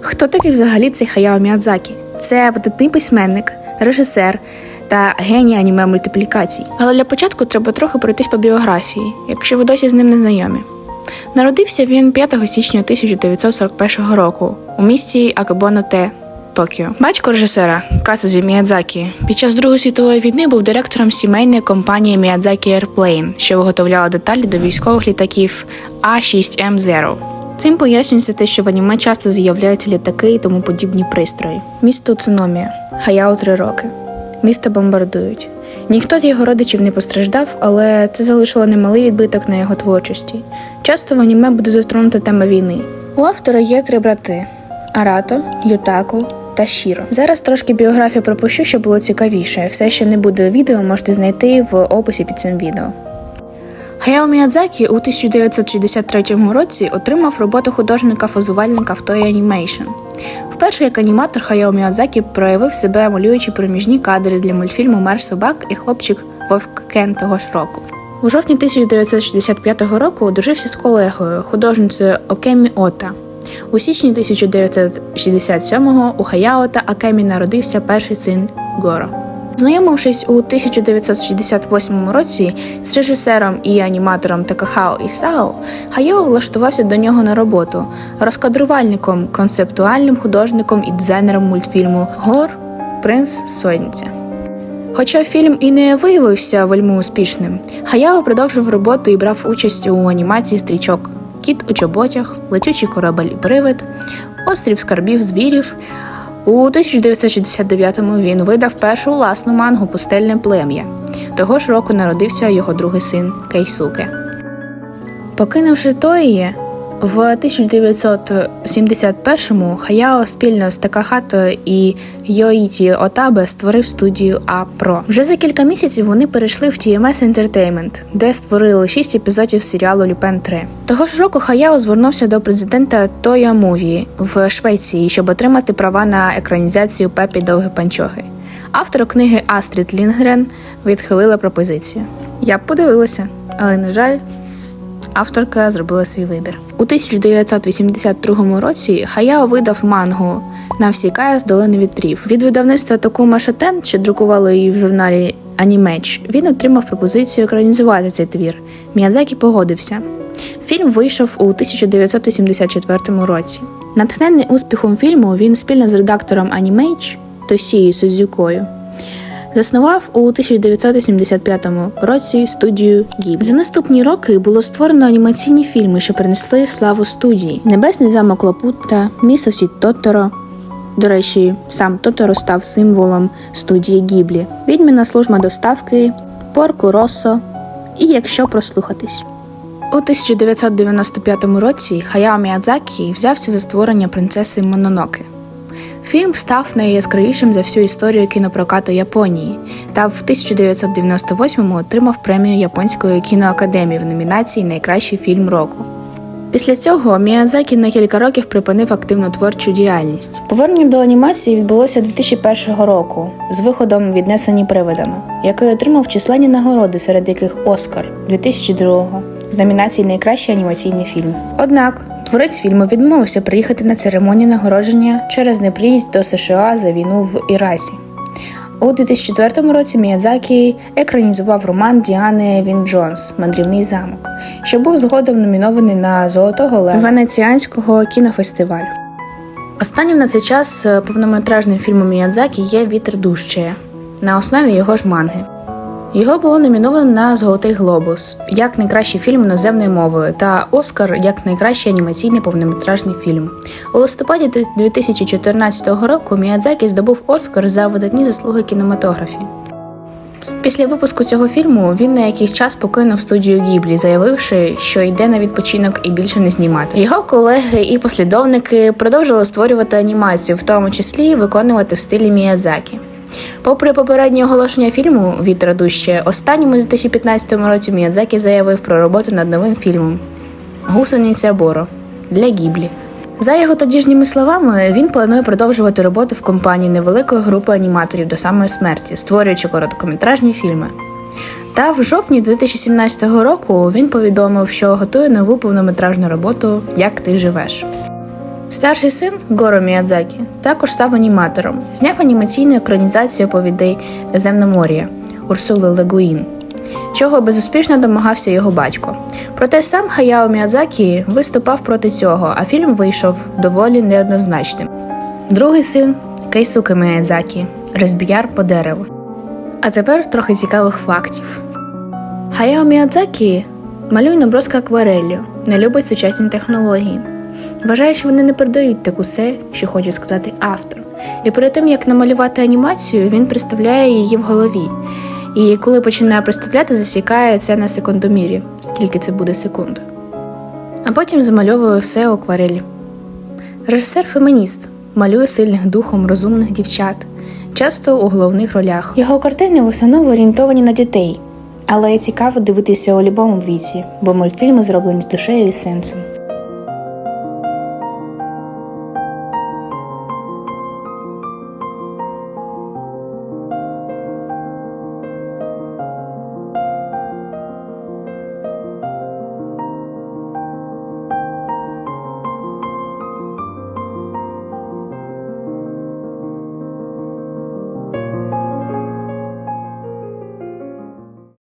Хто такий взагалі цей Хаяо Міядзакі? Це видатний письменник, режисер та геній аніме мультиплікацій. Але для початку треба трохи пройтись по біографії, якщо ви досі з ним не знайомі. Народився він 5 січня 1941 року у місті Акабоно-Те, Токіо. Батько режисера Катузі Міядзакі під час Другої світової війни був директором сімейної компанії Міядзакі Airplane, що виготовляла деталі до військових літаків А6М0. Цим пояснюється те, що в аніме часто з'являються літаки і тому подібні пристрої. Місто Цуномія, Хаяо три роки. Місто бомбардують. Ніхто з його родичів не постраждав, але це залишило немалий відбиток на його творчості. Часто в аніме буде застронута тема війни. У автора є три брати: Арато, Ютако та Шіро. Зараз трошки біографію пропущу, щоб було цікавіше. Все, що не буде у відео, можете знайти в описі під цим відео. Хаяо Міядзакі у 1963 році отримав роботу художника-фазувальника в Toei Animation. Вперше як аніматор Хаяо Міядзакі проявив себе, малюючи проміжні кадри для мультфільму Мер собак і хлопчик Вовк Кен того ж року. У жовтні 1965 року одружився з колегою, художницею Окемі Ота. У січні 1967-го у Хаяо та Акемі народився перший син Горо. Знайомившись у 1968 році з режисером і аніматором Такахао Ісао, Хаяо влаштувався до нього на роботу розкадрувальником, концептуальним художником і дизайнером мультфільму Гор Принц Сонця. Хоча фільм і не виявився вельми успішним, Хаяо продовжив роботу і брав участь у анімації стрічок Кіт у чоботях, Летючий корабель і привид, Острів скарбів звірів. У 1969-му він видав першу власну мангу Пустельне плем'я. Того ж року народився його другий син Кейсуке. Покинувши Тоїє, в 1971-му Хаяо спільно з Такахато і Йоїті Отабе створив студію А-Про. Вже за кілька місяців вони перейшли в TMS Entertainment, де створили шість епізодів серіалу Люпен 3. Того ж року Хаяо звернувся до президента Тоя Муві в Швеції, щоб отримати права на екранізацію Пепі Довги Панчохи. Автор книги Астрід Лінгрен відхилила пропозицію. Я б подивилася, але на жаль. Авторка зробила свій вибір. У 1982 році Хаяо видав мангу Навсікая з долини вітрів. Від видавництва Токума Шатен, що друкувало її в журналі Анімеч, він отримав пропозицію екранізувати цей твір. Міядзакі погодився. Фільм вийшов у 1984 році. Натхнений успіхом фільму, він спільно з редактором Анімейч Тосією Сузюкою Заснував у 1975 році студію Гіб. За наступні роки було створено анімаційні фільми, що принесли славу студії: Небесний замок Лапутта, Мій сусід Тоторо. До речі, сам Тоторо став символом студії Гіблі, Відьміна служба доставки, Порку Россо і якщо прослухатись. У 1995 році Хаяо Міядзакі взявся за створення принцеси Мононоки. Фільм став найяскравішим за всю історію кінопрокату Японії та в 1998-му отримав премію Японської кіноакадемії в номінації Найкращий фільм року. Після цього Міядзакі на кілька років припинив активну творчу діяльність. Повернення до анімації відбулося 2001 року з виходом віднесені привидами, який отримав численні нагороди, серед яких Оскар 2002 в номінації Найкращий анімаційний фільм. Однак Творець фільму відмовився приїхати на церемонію нагородження через неприїзд до США за війну в Іразі. У 2004 році Міядзакі екранізував роман Діани Він Джонс Мандрівний замок, що був згодом номінований на Золотого Лева Венеціанського кінофестивалю. Останнім на цей час повнометражним фільмом Міядзакі є Вітер дужчає на основі його ж манги. Його було номіновано на Золотий Глобус як найкращий фільм іноземною мовою та Оскар як найкращий анімаційний повнометражний фільм. У листопаді 2014 року Міядзакі здобув Оскар за видатні заслуги кінематографії. Після випуску цього фільму він на якийсь час покинув студію Гіблі, заявивши, що йде на відпочинок і більше не знімати. Його колеги і послідовники продовжили створювати анімацію, в тому числі виконувати в стилі Міядзакі. Попри попереднє оголошення фільму Вітра дужче, останньому 2015 році Міядзакі заявив про роботу над новим фільмом Гусениця Боро для Гіблі. За його тодішніми словами, він планує продовжувати роботу в компанії невеликої групи аніматорів до самої смерті, створюючи короткометражні фільми. Та в жовтні 2017 року він повідомив, що готує нову повнометражну роботу Як ти живеш. Старший син Горо Міядзакі також став аніматором, зняв анімаційну екранізацію оповідей Земномор'я Урсули Легуїн, чого безуспішно домагався його батько. Проте сам Хаяо Міядзакі виступав проти цього, а фільм вийшов доволі неоднозначним. Другий син Кейсуки Міядзакі Розбіяр по дереву. А тепер трохи цікавих фактів. Хаяо Міядзакі малює наброски аквареллю, не любить сучасні технології. Вважає, що вони не передають таку се, що хоче сказати автор. І перед тим як намалювати анімацію, він представляє її в голові. І коли починає представляти, засікає це на секундомірі, скільки це буде секунд. А потім замальовує все у акварелі. Режисер фемініст малює сильних духом розумних дівчат, часто у головних ролях. Його картини в основному орієнтовані на дітей, але цікаво дивитися у будь-якому віці, бо мультфільми зроблені з душею і сенсом.